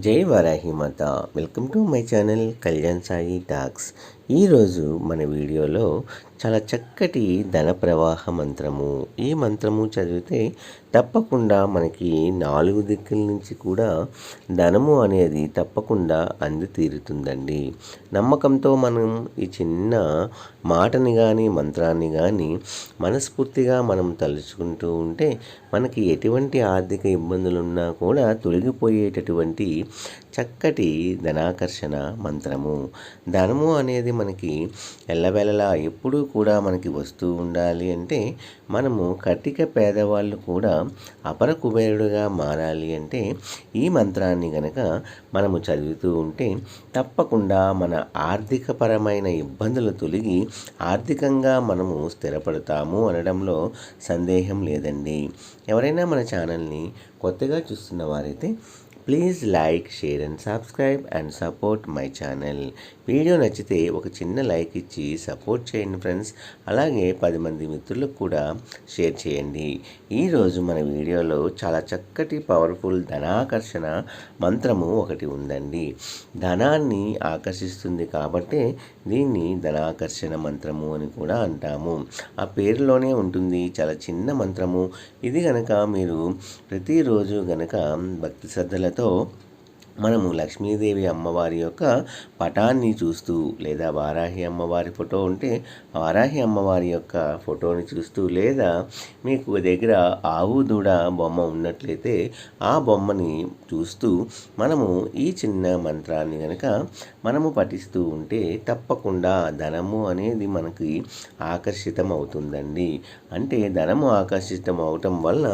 జై వరాహి మాత. Welcome to my channel Kalyan Sai talks. ఈరోజు మన వీడియోలో చాలా చక్కటి ధన ప్రవాహ మంత్రము. ఈ మంత్రము చదివితే తప్పకుండా మనకి నాలుగు దిక్కుల నుంచి కూడా ధనము అనేది తప్పకుండా అంది తీరుతుందండి నమ్మకంతో మనం ఈ చిన్న మాటని కానీ మంత్రాన్ని కానీ మనస్ఫూర్తిగా మనం తలుచుకుంటూ ఉంటే మనకి ఎటువంటి ఆర్థిక ఇబ్బందులు ఉన్నా కూడా తొలగిపోయేటటువంటి చక్కటి ధనాకర్షణ మంత్రము. ధనము అనేది మనకి ఎల్లవేళలా ఎప్పుడూ కూడా మనకి వస్తూ ఉండాలి అంటే మనము కటిక పేదవాళ్ళు కూడా అపర కుబేరుడుగా మారాలి అంటే ఈ మంత్రాన్ని గనక మనము చదువుతూ ఉంటే తప్పకుండా మన ఆర్థికపరమైన ఇబ్బందులు తొలగి ఆర్థికంగా మనము స్థిరపడతాము అనడంలో సందేహం లేదండి. ఎవరైనా మన ఛానల్ని కొత్తగా చూస్తున్న వారైతే please like share and subscribe and support my channel video నచ్చితే ఒక చిన్న లైక్ ఇచ్చి సపోర్ట్ చేయండి ఫ్రెండ్స్ అలాగే పది మంది మిత్రులకు కూడా షేర్ చేయండి. ఈరోజు మన వీడియోలో చాలా చక్కటి పవర్ఫుల్ ధనాకర్షణ మంత్రము ఒకటి ఉందండి. ధనాన్ని ఆకర్షిస్తుంది కాబట్టి దీన్ని ధనాకర్షణ మంత్రము అని కూడా అంటాము. ఆ పేరులోనే ఉంటుంది చాలా చిన్న మంత్రము. ఇది గనక మీరు ప్రతిరోజు గనక భక్తి তো మనము లక్ష్మీదేవి అమ్మవారి యొక్క పటాన్ని చూస్తూ లేదా వారాహి అమ్మవారి ఫోటో ఉంటే వారాహి అమ్మవారి యొక్క ఫోటోని చూస్తూ లేదా మీకు దగ్గర ఆవు దూడ బొమ్మ ఉన్నట్లయితే ఆ బొమ్మని చూస్తూ మనము ఈ చిన్న మంత్రాన్ని కనుక మనము పఠిస్తూ ఉంటే తప్పకుండా ధనము అనేది మనకి ఆకర్షితం అవుతుందండి. అంటే ధనము ఆకర్షితం అవటం వల్ల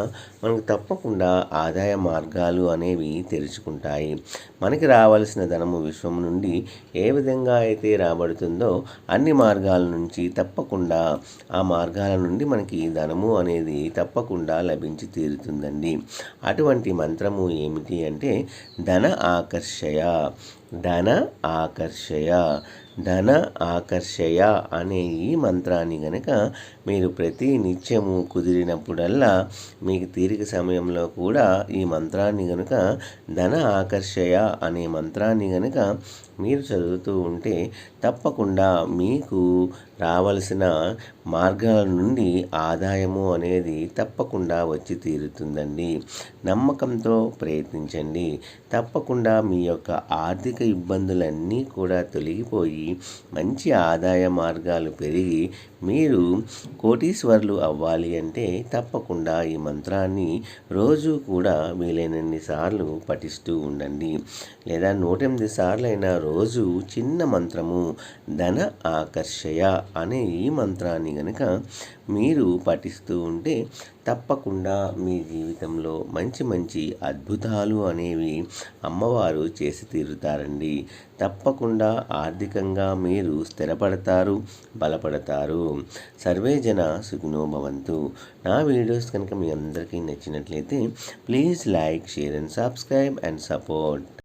మనకు తప్పకుండా ఆదాయ మార్గాలు అనేవి తెరుచుకుంటాయి. మనకి రావాల్సిన ధనము విశ్వం నుండి ఏ విధంగా అయితే రాబడుతుందో అన్ని మార్గాల నుంచి తప్పకుండా ఆ మార్గాల నుండి మనకి ధనము అనేది తప్పకుండా లభించి తీరుతుందండి. అటువంటి మంత్రము ఏమిటి అంటే ధన ఆకర్షయ. ధన ఆకర్షయ. ధన ఆకర్షయ అనే ఈ మంత్రాన్ని గనక మీరు ప్రతి నిత్యము కుదిరినప్పుడల్లా మీకు తీరిక సమయంలో కూడా ఈ మంత్రాన్ని గనుక ధన ఆకర్షయ అనే మంత్రాన్ని గనుక మీరు చదువుతూ ఉంటే తప్పకుండా మీకు రావలసిన మార్గాల నుండి ఆదాయము అనేది తప్పకుండా వచ్చి తీరుతుందండి. నమ్మకంతో ప్రయత్నించండి. తప్పకుండా మీ యొక్క ఆర్థిక ఇబ్బందులన్నీ కూడా తొలగిపోయి మంచి ఆదాయ మార్గాలు పెరిగి మీరు కోటీశ్వర్లు అవ్వాలి అంటే తప్పకుండా ఈ మంత్రాన్ని రోజు కూడా వీలైనన్ని సార్లు పఠిస్తూ ఉండండి. లేదా నూట ఎనిమిది సార్లు రోజు చిన్న మంత్రము ధన ఆకర్షయ అనే ఈ మంత్రాన్ని గనక మీరు పఠిస్తూ ఉంటే తప్పకుండా మీ జీవితంలో మంచి మంచి అద్భుతాలు అనేవి అమ్మవారు చేసి తీరుతారండి. తప్పకుండా ఆర్థికంగా మీరు స్థిరపడతారు బలపడతారు. సర్వే జన భవంతు. నా వీడియోస్ కనుక మీ అందరికీ నచ్చినట్లయితే please like share and subscribe and support.